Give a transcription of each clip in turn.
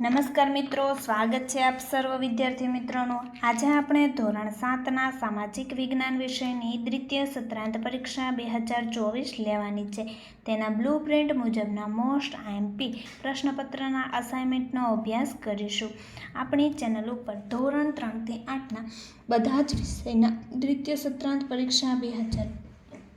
નમસ્કાર મિત્રો, સ્વાગત છે આપ સર્વ વિદ્યાર્થી મિત્રોનું. આજે આપણે ધોરણ સાતના સામાજિક વિજ્ઞાન વિષયની દ્વિતીય સત્રાંત પરીક્ષા બે હજાર ચોવીસ લેવાની છે. તેના બ્લુ પ્રિન્ટ મુજબના મોસ્ટ આઈએમપી પ્રશ્નપત્રના અસાઇનમેન્ટનો અભ્યાસ કરીશું. આપણી ચેનલ ઉપર ધોરણ ત્રણથી આઠના બધા જ વિષયના દ્વિતીય સત્રાંત પરીક્ષા બે હજાર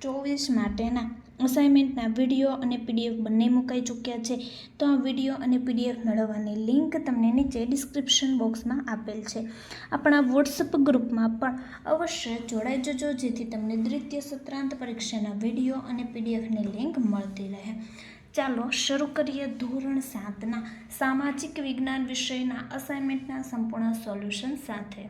ચોવીસ માટેના અસાઇનમેન્ટના વીડિયો અને પીડીએફ બંને મુકાઈ ચૂક્યા છે. તો આ વીડિયો અને પીડીએફ મેળવવાની લિંક તમને નીચે ડિસ્ક્રિપ્શન બોક્સમાં આપેલ છે. આપણા વોટ્સઅપ ગ્રુપમાં પણ અવશ્ય જોડાઈ જજો, જેથી તમને દ્વિતીય સત્રાંત પરીક્ષાના વીડિયો અને પીડીએફની લિંક મળતી રહે. ચાલો શરૂ કરીએ ધોરણ સાતના સામાજિક વિજ્ઞાન વિષયના અસાઇનમેન્ટના સંપૂર્ણ સોલ્યુશન સાથે.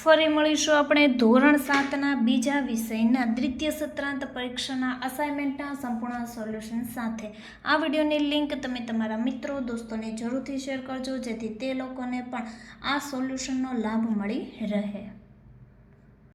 ફરી મળીશું આપણે ધોરણ સાતના બીજા વિષયના દ્વિતીય સત્રાંત પરીક્ષાના અસાઇનમેન્ટના સંપૂર્ણ સોલ્યુશન સાથે. આ વિડીયોની લિંક તમે તમારા મિત્રો, દોસ્તોને જરૂરથી શેર કરજો, જેથી તે લોકોને પણ આ સોલ્યુશનનો લાભ મળી રહે.